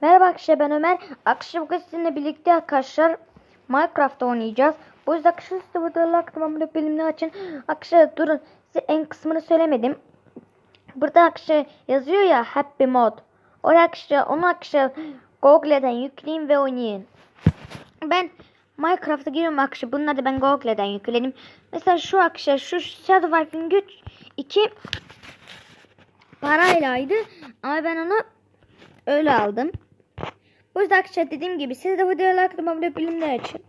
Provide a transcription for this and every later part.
Merhaba arkadaşlar ben Ömer. Akşam bugün sizinle birlikte arkadaşlar Minecraft oynayacağız. Bu yüzden arkadaşlar size burada like tamamını bilimini açın. Arkadaşlar durun size en kısmını söylemedim. Burada arkadaşlar yazıyor ya Happy Mod. Oraya arkadaşlar onu arkadaşlar Google'den yükleyin ve oynayın. Ben Minecraft'a giriyorum arkadaşlar. Bunları da ben Google'den yükledim. Mesela şu arkadaşlar şu Shadow Warf'in güç 2 paraylaydı. Ama ben onu öyle aldım. Bu yüzden arkadaşlar dediğim gibi siz de videoya like atmayı bilimler açın.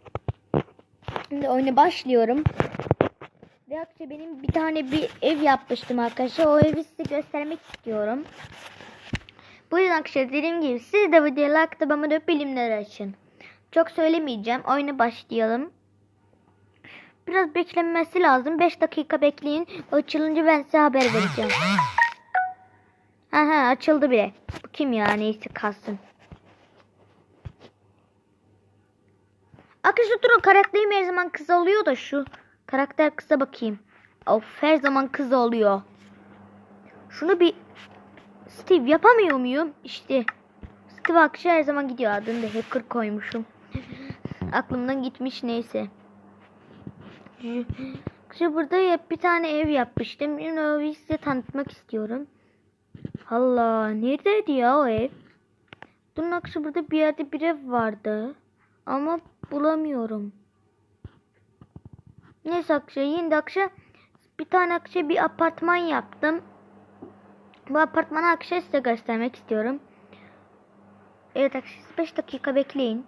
Şimdi oyuna başlıyorum. Ve arkadaşlar benim bir tane bir ev yapmıştım arkadaşlar. O evi size göstermek istiyorum. Bu yüzden arkadaşlar dediğim gibi siz de videoya like atmayı bilimler açın. Çok söylemeyeceğim. Oyuna başlayalım. Biraz beklenmesi lazım. 5 dakika bekleyin. Açılınca ben size haber vereceğim. Aha açıldı bile. Bu kim ya neyse kalsın. Arkadaşlar durun karakterim her zaman kız oluyor da şu karakter kıza bakayım. Of her zaman kız oluyor. Şunu bir Steve yapamıyor muyum? İşte Steve akışı her zaman gidiyor adını da hacker koymuşum. Aklımdan gitmiş neyse. Şu burada ya- bir tane ev yapmıştım. Şimdi o evi size tanıtmak istiyorum. Allah neredeydi ya o ev? Dün akşam burada bir yerde bir ev vardı. Ama bulamıyorum. Neyse akşam yine akşam bir tane akşam bir apartman yaptım. Bu apartmanı akşam size göstermek istiyorum. Evet arkadaşlar 5 dakika bekleyin.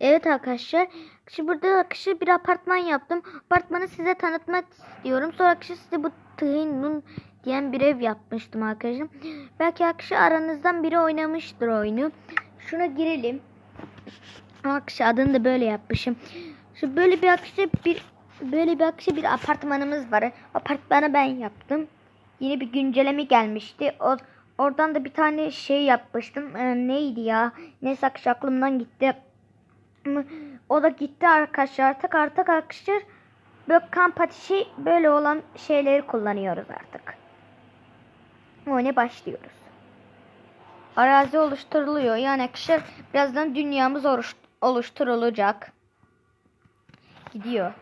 Evet arkadaşlar. Şimdi burada arkadaşlar bir apartman yaptım. Apartmanı size tanıtmak istiyorum. Sonra arkadaşlar size bu Tıhın diyen bir ev yapmıştım arkadaşım. Belki arkadaşlar aranızdan biri oynamıştır oyunu. Şuna girelim. Arkadaşlar adını da böyle yapmışım. Şu böyle bir arkadaşlar bir böyle bir arkadaşlar bir apartmanımız var. Apartmanı ben yaptım. Yine bir güncelleme gelmişti. O oradan da bir tane şey yapmıştım. Ee, neydi ya? Neyse arkadaşlar aklımdan gitti. O da gitti arkadaşlar. Artık artık arkadaşlar böyle kamp ateşi böyle olan şeyleri kullanıyoruz artık. Oyuna başlıyoruz. Arazi oluşturuluyor. Yani arkadaşlar birazdan dünyamız oluş- oluşturulacak. Gidiyor.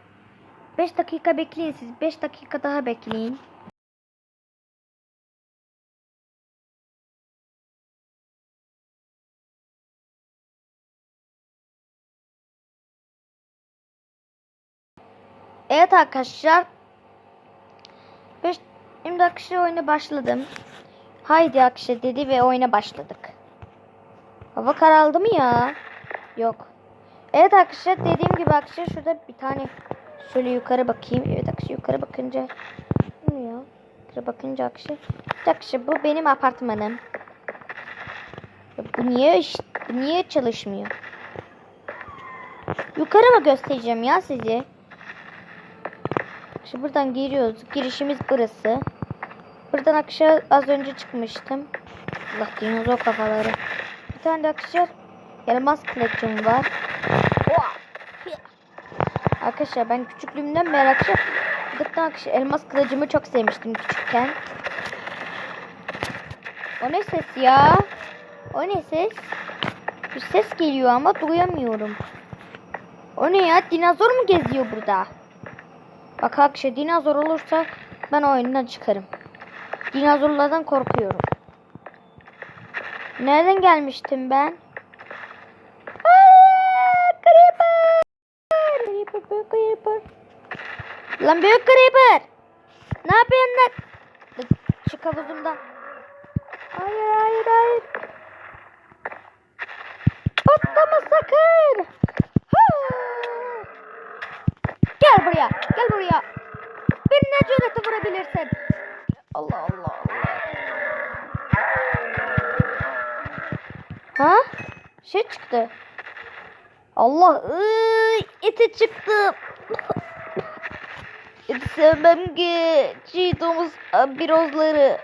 5 dakika bekleyin siz. 5 dakika daha bekleyin. Evet arkadaşlar. 5 şimdi arkadaşlar oyuna başladım. Haydi arkadaşlar dedi ve oyuna başladık. Hava karaldı mı ya? Yok. Evet arkadaşlar dediğim gibi arkadaşlar şurada bir tane şöyle yukarı bakayım. Evet arkadaşlar yukarı bakınca ne ya? Yukarı bakınca arkadaşlar. Arkadaşlar bu benim apartmanım. Ya bu niye bu niye çalışmıyor? Yukarı mı göstereceğim ya sizi? Şimdi buradan giriyoruz. Girişimiz burası. Buradan akşam az önce çıkmıştım. Allah dinozor kafaları. Bir tane de akşam elmas kılıcım var. Arkadaşlar ben küçüklüğümden akşam gıdıktan akşam elmas kılıcımı çok sevmiştim küçükken. O ne ses ya? O ne ses? Bir ses geliyor ama duyamıyorum. O ne ya? Dinozor mu geziyor burada? Bak akşam dinozor olursa ben oyundan çıkarım. Dinozorlardan korkuyorum. Nereden gelmiştim ben? Aa, Creeper! Creeper, büyük Creeper. Lan büyük Creeper! Ne yapıyorsun lan? Çık havuzumdan. Hayır, hayır, hayır. Patlama sakın. Gel buraya, gel buraya. Beni ne cürete vurabilirsin? Allah Allah Allah. Ha? Şey çıktı. Allah ıı, eti çıktı. eti sevmem ki. Çiğ domuz birozları.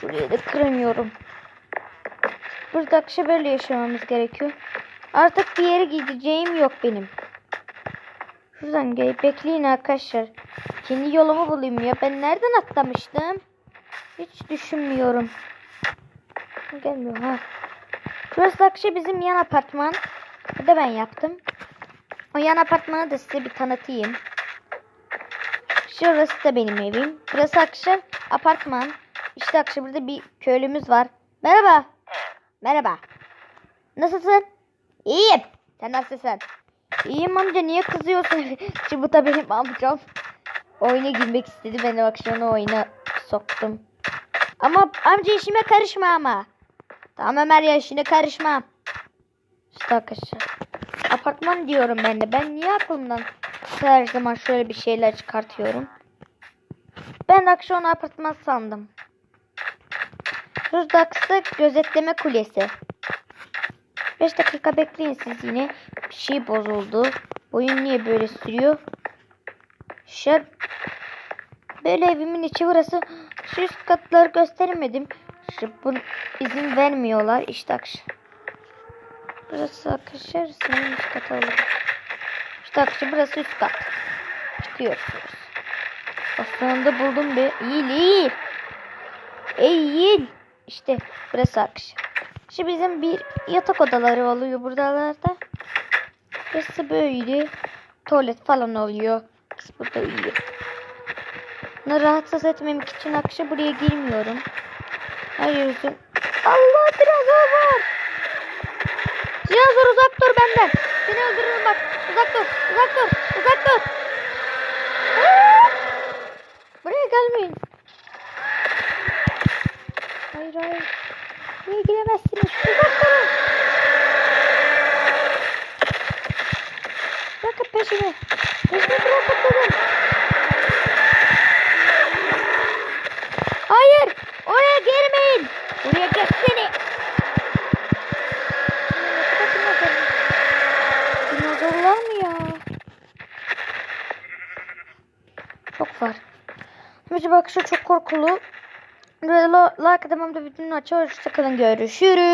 Şuraya da kıramıyorum. Burada akşam böyle yaşamamız gerekiyor. Artık bir yere gideceğim yok benim. Şuradan gel bekleyin arkadaşlar. Kendi yolumu bulayım ya. Ben nereden atlamıştım? Hiç düşünmüyorum. Gelmiyor ha. Burası akşam bizim yan apartman. Bu da ben yaptım. O yan apartmanı da size bir tanıtayım. Şurası da benim evim. Burası akşam apartman. İşte akşam burada bir köylümüz var. Merhaba. Merhaba. Nasılsın? İyiyim. Sen nasılsın? İyiyim amca niye kızıyorsun? Şimdi da benim amcam. Oyuna girmek istedi. Ben de akşam onu oyuna soktum. Ama amca işime karışma ama. Tamam Ömer ya işine karışmam. İşte arkadaşlar. Apartman diyorum ben de. Ben niye aklımdan her zaman şöyle bir şeyler çıkartıyorum. Ben akşam apartman sandım. Şuradaksı gözetleme kulesi. 5 dakika bekleyin siz yine. Bir şey bozuldu. Oyun niye böyle sürüyor? Şer Böyle evimin içi burası. Şu üst katları göstermedim. Şu bu izin vermiyorlar. İşte akşam. Burası arkadaşlar senin üst kat olur. İşte arkadaşlar burası üst kat. Çıkıyorsunuz. Aslında buldum bir. İyi iyi. İyi. İşte burası arkadaşlar. Şimdi bizim bir yatak odaları oluyor buralarda. Burası böyle. Tuvalet falan oluyor. Biz burada uyuyor. Bunu rahatsız etmemek için akşam buraya girmiyorum. Hayır. Allah dinozor var. Dinozor uzak dur benden. Seni öldürürüm bak. Uzak dur. Uzak dur. Uzak dur. Aa! Buraya gelmeyin. Hayır hayır. Buraya giremezsiniz. Uzak durun. Bırakın peşimi. Peşimi bırakın dedim. Hayır. Oraya girmeyin. Buraya geçsene. Dinozorlar mı ya? Çok var. Şimdi bak şu çok korkulu. Böyle like atamam da bütün açı. Hoşçakalın. Görüşürüz.